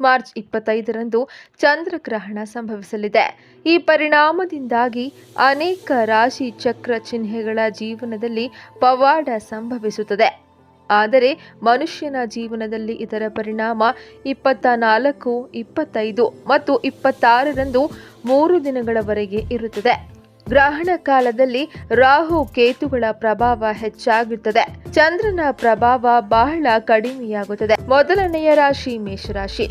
March ಇಪ್ಪತ್ತೈದರಂದು ಚಂದ್ರಗ್ರಹಣ ಸಂಭವಿಸಲಿದೆ. ಈ ಪರಿಣಾಮದಿಂದಾಗಿ ಅನೇಕ ರಾಶಿ ಚಕ್ರ ಚಿಹ್ನೆಗಳ ಜೀವನದಲ್ಲಿ ಪವಾಡ ಸಂಭವಿಸುತ್ತದೆ. ಆದರೆ ಮನುಷ್ಯನ ಜೀವನದಲ್ಲಿ ಇದರ ಪರಿಣಾಮ ಇಪ್ಪತ್ತ ನಾಲ್ಕು ಇಪ್ಪತ್ತೈದು ಮತ್ತು ಇಪ್ಪತ್ತಾರರಂದು ಮೂರು ದಿನಗಳವರೆಗೆ ಇರುತ್ತದೆ. ಗ್ರಹಣ ಕಾಲದಲ್ಲಿ ರಾಹು ಕೇತುಗಳ ಪ್ರಭಾವ ಹೆಚ್ಚಾಗುತ್ತದೆ ಚಂದ್ರನ ಪ್ರಭಾವ ಬಹಳ ಕಡಿಮೆಯಾಗುತ್ತದೆ. ಮೊದಲನೆಯ ರಾಶಿ ಮೇಷರಾಶಿ.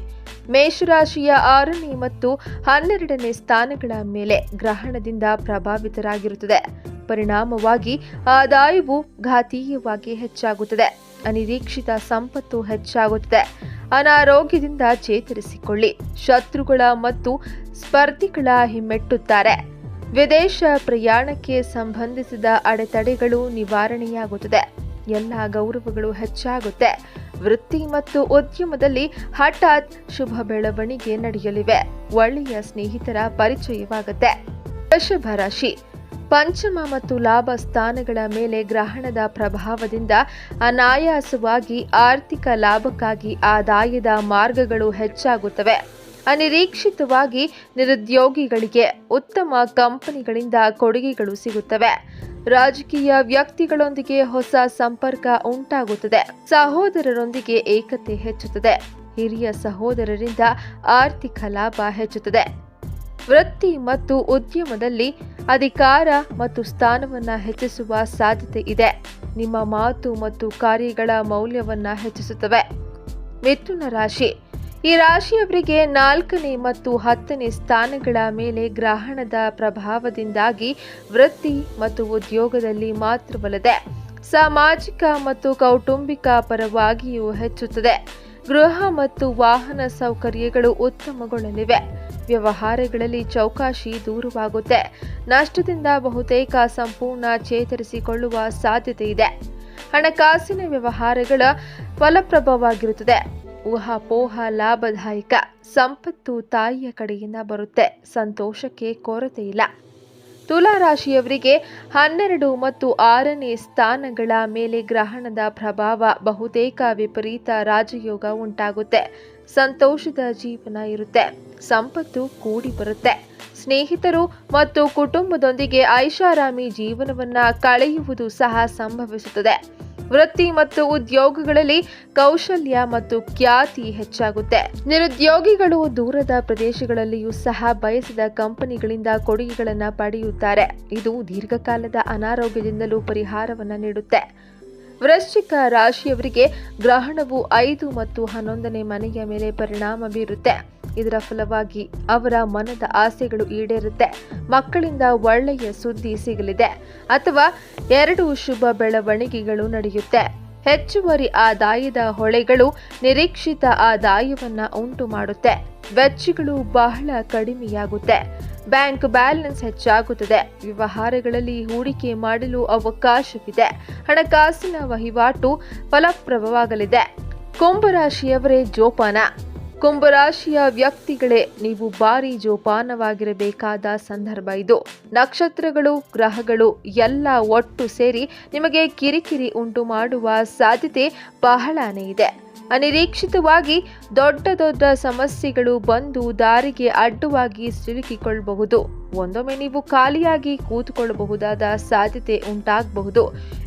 ಮೇಷರಾಶಿಯ ಆರನೇ ಮತ್ತು ಹನ್ನೆರಡನೇ ಸ್ಥಾನಗಳ ಮೇಲೆ ಗ್ರಹಣದಿಂದ ಪ್ರಭಾವಿತರಾಗಿರುತ್ತದೆ. ಪರಿಣಾಮವಾಗಿ ಆದಾಯವು ಘಾತೀಯವಾಗಿ ಹೆಚ್ಚಾಗುತ್ತದೆ. ಅನಿರೀಕ್ಷಿತ ಸಂಪತ್ತು ಹೆಚ್ಚಾಗುತ್ತದೆ. ಅನಾರೋಗ್ಯದಿಂದ ಚೇತರಿಸಿಕೊಳ್ಳಿ. ಶತ್ರುಗಳ ಮತ್ತು ಸ್ಪರ್ಧಿಗಳ ಹಿಮ್ಮೆಟ್ಟುತ್ತಾರೆ. ವಿದೇಶ ಪ್ರಯಾಣಕ್ಕೆ ಸಂಬಂಧಿಸಿದ ಅಡೆತಡೆಗಳು ನಿವಾರಣೆಯಾಗುತ್ತದೆ. ಎಲ್ಲ ಗೌರವಗಳು ಹೆಚ್ಚಾಗುತ್ತೆ. ವೃತ್ತಿ ಮತ್ತು ಉದ್ಯಮದಲ್ಲಿ ಹಠಾತ್ ಶುಭ ಬೆಳವಣಿಗೆ ನಡೆಯಲಿವೆ. ಒಳ್ಳೆಯ ಸ್ನೇಹಿತರ ಪರಿಚಯವಾಗುತ್ತೆ. ವೃಷಭ ರಾಶಿ. ಪಂಚಮ ಮತ್ತು ಲಾಭ ಸ್ಥಾನಗಳ ಮೇಲೆ ಗ್ರಹಣದ ಪ್ರಭಾವದಿಂದ ಅನಾಯಾಸವಾಗಿ ಆರ್ಥಿಕ ಲಾಭಕ್ಕಾಗಿ ಆದಾಯದ ಮಾರ್ಗಗಳು ಹೆಚ್ಚಾಗುತ್ತವೆ. ಅನಿರೀಕ್ಷಿತವಾಗಿ ನಿರುದ್ಯೋಗಿಗಳಿಗೆ ಉತ್ತಮ ಕಂಪನಿಗಳಿಂದ ಕೊಡುಗೆಗಳು ಸಿಗುತ್ತವೆ. ರಾಜಕೀಯ ವ್ಯಕ್ತಿಗಳೊಂದಿಗೆ ಹೊಸ ಸಂಪರ್ಕ ಉಂಟಾಗುತ್ತದೆ. ಸಹೋದರರೊಂದಿಗೆ ಏಕತೆ ಹೆಚ್ಚುತ್ತದೆ. ಹಿರಿಯ ಸಹೋದರರಿಂದ ಆರ್ಥಿಕ ಲಾಭ ಹೆಚ್ಚುತ್ತದೆ. ವೃತ್ತಿ ಮತ್ತು ಉದ್ಯಮದಲ್ಲಿ ಅಧಿಕಾರ ಮತ್ತು ಸ್ಥಾನವನ್ನು ಹೆಚ್ಚಿಸುವ ಸಾಧ್ಯತೆ ಇದೆ. ನಿಮ್ಮ ಮಾತು ಮತ್ತು ಕಾರ್ಯಗಳ ಮೌಲ್ಯವನ್ನು ಹೆಚ್ಚಿಸುತ್ತವೆ. ಮಿಥುನ ರಾಶಿ. ಈ ರಾಶಿಯವರಿಗೆ ನಾಲ್ಕನೇ ಮತ್ತು ಹತ್ತನೇ ಸ್ಥಾನಗಳ ಮೇಲೆ ಗ್ರಹಣದ ಪ್ರಭಾವದಿಂದಾಗಿ ವೃತ್ತಿ ಮತ್ತು ಉದ್ಯೋಗದಲ್ಲಿ ಮಾತ್ರವಲ್ಲದೆ ಸಾಮಾಜಿಕ ಮತ್ತು ಕೌಟುಂಬಿಕ ಪರವಾಗಿಯೂ ಹೆಚ್ಚುತ್ತದೆ. ಗೃಹ ಮತ್ತು ವಾಹನ ಸೌಕರ್ಯಗಳು ಉತ್ತಮಗೊಳ್ಳಲಿವೆ. ವ್ಯವಹಾರಗಳಲ್ಲಿ ಚೌಕಾಶಿ ದೂರವಾಗುತ್ತೆ. ನಷ್ಟದಿಂದ ಬಹುತೇಕ ಸಂಪೂರ್ಣ ಚೇತರಿಸಿಕೊಳ್ಳುವ ಸಾಧ್ಯತೆ ಇದೆ. ಹಣಕಾಸಿನ ವ್ಯವಹಾರಗಳ ಫಲಪ್ರಭವಾಗಿರುತ್ತದೆ. ಊಹಾಪೋಹ ಲಾಭದಾಯಕ, ಸಂಪತ್ತು ತಾಯಿಯ ಕಡೆಯಿಂದ ಬರುತ್ತೆ, ಸಂತೋಷಕ್ಕೆ ಕೊರತೆ ಇಲ್ಲ. ತುಲಾ ರಾಶಿಯವರಿಗೆ ಹನ್ನೆರಡು ಮತ್ತು ಆರನೇ ಸ್ಥಾನಗಳ ಮೇಲೆ ಗ್ರಹಣದ ಪ್ರಭಾವ ಬಹುತೇಕ ವಿಪರೀತ ರಾಜಯೋಗ ಉಂಟಾಗುತ್ತೆ. ಸಂತೋಷದ ಜೀವನ ಇರುತ್ತೆ, ಸಂಪತ್ತು ಕೂಡಿ ಬರುತ್ತೆ. ಸ್ನೇಹಿತರು ಮತ್ತು ಕುಟುಂಬದೊಂದಿಗೆ ಐಷಾರಾಮಿ ಜೀವನವನ್ನ ಕಳೆಯುವುದು ಸಹ ಸಂಭವಿಸುತ್ತದೆ. ವೃತ್ತಿ ಮತ್ತು ಉದ್ಯೋಗಗಳಲ್ಲಿ ಕೌಶಲ್ಯ ಮತ್ತು ಖ್ಯಾತಿ ಹೆಚ್ಚಾಗುತ್ತೆ. ನಿರುದ್ಯೋಗಿಗಳು ದೂರದ ಪ್ರದೇಶಗಳಲ್ಲಿಯೂ ಸಹ ಬಯಸಿದ ಕಂಪನಿಗಳಿಂದ ಕೊಡುಗೆಗಳನ್ನು ಪಡೆಯುತ್ತಾರೆ. ಇದು ದೀರ್ಘಕಾಲದ ಅನಾರೋಗ್ಯದಿಂದಲೂ ಪರಿಹಾರವನ್ನು ನೀಡುತ್ತೆ. ವೃಶ್ಚಿಕ ರಾಶಿಯವರಿಗೆ ಗ್ರಹಣವು ಐದು ಮತ್ತು ಹನ್ನೊಂದನೇ ಮನೆಯ ಮೇಲೆ ಪರಿಣಾಮ ಬೀರುತ್ತೆ. ಇದರ ಫಲವಾಗಿ ಅವರ ಮನದ ಆಸೆಗಳು ಈಡೇರುತ್ತೆ. ಮಕ್ಕಳಿಂದ ಒಳ್ಳೆಯ ಸುದ್ದಿ ಸಿಗಲಿದೆ. ಅಥವಾ ಎರಡು ಶುಭ ಬೆಳವಣಿಗೆಗಳು ನಡೆಯುತ್ತೆ. ಹೆಚ್ಚುವರಿ ಆದಾಯದ ಹೊಳೆಗಳು ನಿರೀಕ್ಷಿತ ಆದಾಯವನ್ನ ಉಂಟು ಮಾಡುತ್ತೆ. ವೆಚ್ಚಗಳು ಬಹಳ ಕಡಿಮೆಯಾಗುತ್ತೆ. ಬ್ಯಾಂಕ್ ಬ್ಯಾಲೆನ್ಸ್ ಹೆಚ್ಚಾಗುತ್ತದೆ. ವ್ಯವಹಾರಗಳಲ್ಲಿ ಹೂಡಿಕೆ ಮಾಡಲು ಅವಕಾಶವಿದೆ. ಹಣಕಾಸಿನ ವಹಿವಾಟು ಫಲಪ್ರಭವಾಗಲಿದೆ ಕುಂಭರಾಶಿಯವರೇ ಜೋಪಾನ. ಕುಂಭರಾಶಿಯ ವ್ಯಕ್ತಿಗಳೇ, ನೀವು ಭಾರಿ ಜೋಪಾನವಾಗಿರಬೇಕಾದ ಸಂದರ್ಭ ಇದು. ನಕ್ಷತ್ರಗಳು, ಗ್ರಹಗಳು ಎಲ್ಲ ಒಟ್ಟು ಸೇರಿ ನಿಮಗೆ ಕಿರಿಕಿರಿ ಉಂಟು ಮಾಡುವ ಸಾಧ್ಯತೆ ಬಹಳನೇ ಇದೆ. ಅನಿರೀಕ್ಷಿತವಾಗಿ ದೊಡ್ಡ ದೊಡ್ಡ ಸಮಸ್ಯೆಗಳು ಬಂದು ದಾರಿಗೆ ಅಡ್ಡವಾಗಿ ಸಿಲುಕಿಕೊಳ್ಳಬಹುದು. ಒಂದೊಮ್ಮೆ ನೀವು ಖಾಲಿಯಾಗಿ ಕೂತುಕೊಳ್ಳಬಹುದಾದ ಸಾಧ್ಯತೆ ಉಂಟಾಗಬಹುದು.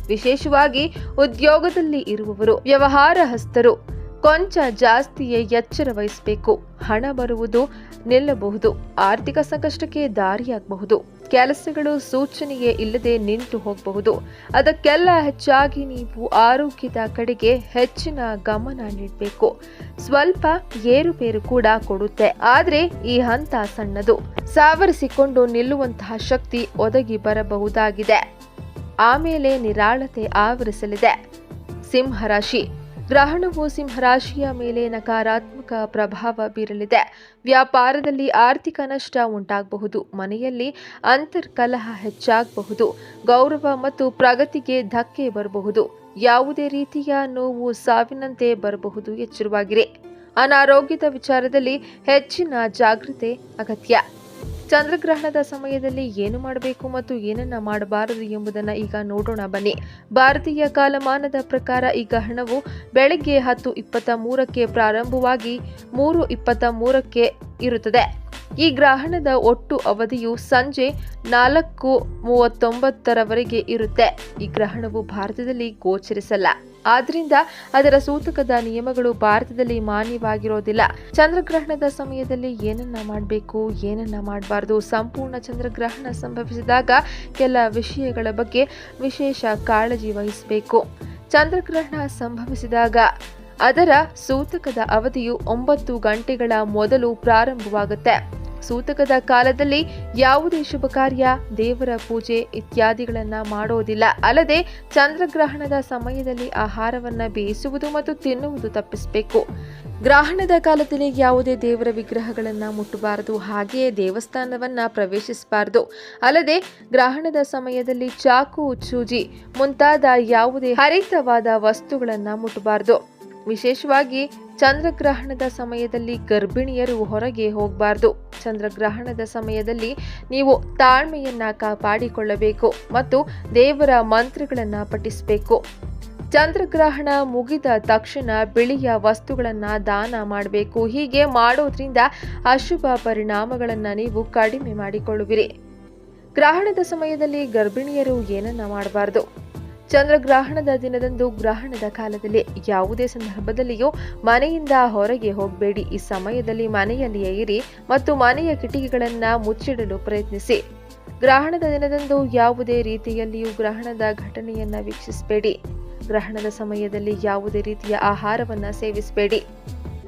ವಿಶೇಷವಾಗಿ ಉದ್ಯೋಗದಲ್ಲಿ ಇರುವವರು, ವ್ಯವಹಾರಹಸ್ತರು ಕೊಂಚ ಜಾಸ್ತಿಯೇ ಎಚ್ಚರ ವಹಿಸಬೇಕು. ಹಣ ಬರುವುದು ನಿಲ್ಲಬಹುದು. ಆರ್ಥಿಕ ಸಂಕಷ್ಟಕ್ಕೆ ದಾರಿಯಾಗಬಹುದು. ಕೆಲಸಗಳು ಸೂಚನೆಯೇ ಇಲ್ಲದೆ ನಿಂತು ಹೋಗಬಹುದು. ಅದಕ್ಕೆಲ್ಲ ಹೆಚ್ಚಾಗಿ ನೀವು ಆರೋಗ್ಯದ ಕಡೆಗೆ ಹೆಚ್ಚಿನ ಗಮನ ನೀಡಬೇಕು. ಸ್ವಲ್ಪ ಏರುಪೇರು ಕೂಡ ಕೊಡುತ್ತೆ. ಆದರೆ ಈ ಹಂತ ಸಣ್ಣದು. ಸಾವರಿಸಿಕೊಂಡು ನಿಲ್ಲುವಂತಹ ಶಕ್ತಿ ಒದಗಿ ಬರಬಹುದಾಗಿದೆ. ಆಮೇಲೆ ನಿರಾಳತೆ ಆವರಿಸಲಿದೆ. ಸಿಂಹರಾಶಿ ಗ್ರಹಣವು ಸಿಂಹರಾಶಿಯ ಮೇಲೆ ನಕಾರಾತ್ಮಕ ಪ್ರಭಾವ ಬೀರಲಿದೆ. ವ್ಯಾಪಾರದಲ್ಲಿ ಆರ್ಥಿಕ ನಷ್ಟ ಉಂಟಾಗಬಹುದು. ಮನೆಯಲ್ಲಿ ಅಂತರ್ಕಲಹ ಹೆಚ್ಚಾಗಬಹುದು. ಗೌರವ ಮತ್ತು ಪ್ರಗತಿಗೆ ಧಕ್ಕೆ ಬರಬಹುದು. ಯಾವುದೇ ರೀತಿಯ ನೋವು ಸಾವಿನಂತೆ ಬರಬಹುದು ಎಚ್ಚರವಾಗಿರಿ. ಅನಾರೋಗ್ಯದ ವಿಚಾರದಲ್ಲಿ ಹೆಚ್ಚಿನ ಜಾಗೃತೆ ಅಗತ್ಯ. ಚಂದ್ರಗ್ರಹಣದ ಸಮಯದಲ್ಲಿ ಏನು ಮಾಡಬೇಕು ಮತ್ತು ಏನನ್ನ ಮಾಡಬಾರದು ಎಂಬುದನ್ನು ಈಗ ನೋಡೋಣ ಬನ್ನಿ. ಭಾರತೀಯ ಕಾಲಮಾನದ ಪ್ರಕಾರ ಈ ಗ್ರಹಣವು ಬೆಳಗ್ಗೆ ಹತ್ತು ಇಪ್ಪತ್ತ ಮೂರಕ್ಕೆ ಪ್ರಾರಂಭವಾಗಿ ಮೂರು ಇಪ್ಪತ್ತ ಮೂರಕ್ಕೆ ಇರುತ್ತದೆ. ಈ ಗ್ರಹಣದ ಒಟ್ಟು ಅವಧಿಯು ಸಂಜೆ ನಾಲ್ಕು ಮೂವತ್ತೊಂಬತ್ತರವರೆಗೆ ಇರುತ್ತೆ. ಈ ಗ್ರಹಣವು ಭಾರತದಲ್ಲಿ ಗೋಚರಿಸಲ್ಲ. ಆದ್ರಿಂದ ಅದರ ಸೂತಕದ ನಿಯಮಗಳು ಭಾರತದಲ್ಲಿ ಮಾನ್ಯವಾಗಿರೋದಿಲ್ಲ. ಚಂದ್ರಗ್ರಹಣದ ಸಮಯದಲ್ಲಿ ಏನನ್ನ ಮಾಡಬೇಕು, ಏನನ್ನ ಮಾಡಬಾರದು, ಸಂಪೂರ್ಣ ಚಂದ್ರಗ್ರಹಣ ಸಂಭವಿಸಿದಾಗ ಕೆಲ ವಿಷಯಗಳ ಬಗ್ಗೆ ವಿಶೇಷ ಕಾಳಜಿ ವಹಿಸಬೇಕು. ಚಂದ್ರಗ್ರಹಣ ಸಂಭವಿಸಿದಾಗ ಅದರ ಸೂತಕದ ಅವಧಿಯು ಒಂಬತ್ತು ಗಂಟೆಗಳ ಮೊದಲು ಪ್ರಾರಂಭವಾಗುತ್ತೆ. ಸೂತಕದ ಕಾಲದಲ್ಲಿ ಯಾವುದೇ ಶುಭ ಕಾರ್ಯ, ದೇವರ ಪೂಜೆ ಇತ್ಯಾದಿಗಳನ್ನು ಮಾಡೋದಿಲ್ಲ. ಅಲ್ಲದೆ ಚಂದ್ರಗ್ರಹಣದ ಸಮಯದಲ್ಲಿ ಆಹಾರವನ್ನು ಬೇಯಿಸುವುದು ಮತ್ತು ತಿನ್ನುವುದು ತಪ್ಪಿಸಬೇಕು. ಗ್ರಹಣದ ಕಾಲದಲ್ಲಿ ಯಾವುದೇ ದೇವರ ವಿಗ್ರಹಗಳನ್ನು ಮುಟ್ಟಬಾರದು, ಹಾಗೆಯೇ ದೇವಸ್ಥಾನವನ್ನ ಪ್ರವೇಶಿಸಬಾರದು. ಅಲ್ಲದೆ ಗ್ರಹಣದ ಸಮಯದಲ್ಲಿ ಚಾಕು ಚೂಜಿ ಮುಂತಾದ ಯಾವುದೇ ಹರಿತವಾದ ವಸ್ತುಗಳನ್ನು ಮುಟ್ಟಬಾರದು. ವಿಶೇಷವಾಗಿ ಚಂದ್ರಗ್ರಹಣದ ಸಮಯದಲ್ಲಿ ಗರ್ಭಿಣಿಯರು ಹೊರಗೆ ಹೋಗಬಾರ್ದು. ಚಂದ್ರಗ್ರಹಣದ ಸಮಯದಲ್ಲಿ ನೀವು ತಾಳ್ಮೆಯನ್ನ ಕಾಪಾಡಿಕೊಳ್ಳಬೇಕು ಮತ್ತು ದೇವರ ಮಂತ್ರಗಳನ್ನು ಪಠಿಸಬೇಕು. ಚಂದ್ರಗ್ರಹಣ ಮುಗಿದ ತಕ್ಷಣ ಬಿಳಿಯ ವಸ್ತುಗಳನ್ನು ದಾನ ಮಾಡಬೇಕು. ಹೀಗೆ ಮಾಡೋದ್ರಿಂದ ಅಶುಭ ಪರಿಣಾಮಗಳನ್ನು ನೀವು ಕಡಿಮೆ ಮಾಡಿಕೊಳ್ಳುವಿರಿ. ಗ್ರಹಣದ ಸಮಯದಲ್ಲಿ ಗರ್ಭಿಣಿಯರು ಏನನ್ನ ಮಾಡಬಾರದು? ಚಂದ್ರಗ್ರಹಣದ ದಿನದಂದು ಗ್ರಹಣದ ಕಾಲದಲ್ಲಿ ಯಾವುದೇ ಸಂದರ್ಭದಲ್ಲಿಯೂ ಮನೆಯಿಂದ ಹೊರಗೆ ಹೋಗಬೇಡಿ. ಈ ಸಮಯದಲ್ಲಿ ಮನೆಯಲ್ಲಿಯೇ ಇರಿ ಮತ್ತು ಮನೆಯ ಕಿಟಕಿಗಳನ್ನು ಮುಚ್ಚಿಡಲು ಪ್ರಯತ್ನಿಸಿ. ಗ್ರಹಣದ ದಿನದಂದು ಯಾವುದೇ ರೀತಿಯಲ್ಲಿಯೂ ಗ್ರಹಣದ ಘಟನೆಯನ್ನು ವೀಕ್ಷಿಸಬೇಡಿ. ಗ್ರಹಣದ ಸಮಯದಲ್ಲಿ ಯಾವುದೇ ರೀತಿಯ ಆಹಾರವನ್ನು ಸೇವಿಸಬೇಡಿ.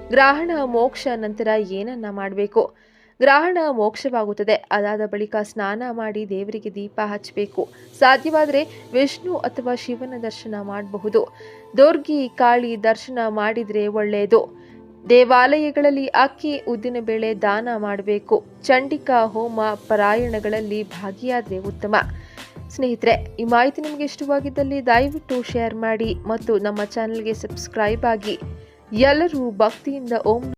ಗ್ರಹಣ ಮೋಕ್ಷ ನಂತರ ಏನನ್ನ ಮಾಡಬೇಕು? ಗ್ರಹಣ ಮೋಕ್ಷವಾಗುತ್ತದೆ. ಅದಾದ ಬಳಿಕ ಸ್ನಾನ ಮಾಡಿ ದೇವರಿಗೆ ದೀಪ ಹಚ್ಚಬೇಕು. ಸಾಧ್ಯವಾದರೆ ವಿಷ್ಣು ಅಥವಾ ಶಿವನ ದರ್ಶನ ಮಾಡಬಹುದು. ದುರ್ಗಿ ಕಾಳಿ ದರ್ಶನ ಮಾಡಿದರೆ ಒಳ್ಳೆಯದು ದೇವಾಲಯಗಳಲ್ಲಿ ಅಕ್ಕಿ, ಉದ್ದಿನ ಬೇಳೆ ದಾನ ಮಾಡಬೇಕು. ಚಂಡಿಕಾ, ಹೋಮ, ಪರಾಯಣಗಳಲ್ಲಿ ಭಾಗಿಯಾದರೆ ಉತ್ತಮ. ಸ್ನೇಹಿತರೆ, ಈ ಮಾಹಿತಿ ನಿಮಗೆ ಇಷ್ಟವಾಗಿದ್ದಲ್ಲಿ ದಯವಿಟ್ಟು ಶೇರ್ ಮಾಡಿ ಮತ್ತು ನಮ್ಮ ಚಾನಲ್ಗೆ ಸಬ್ಸ್ಕ್ರೈಬ್ ಆಗಿ. ಎಲ್ಲರೂ ಭಕ್ತಿಯಿಂದ ಓಂ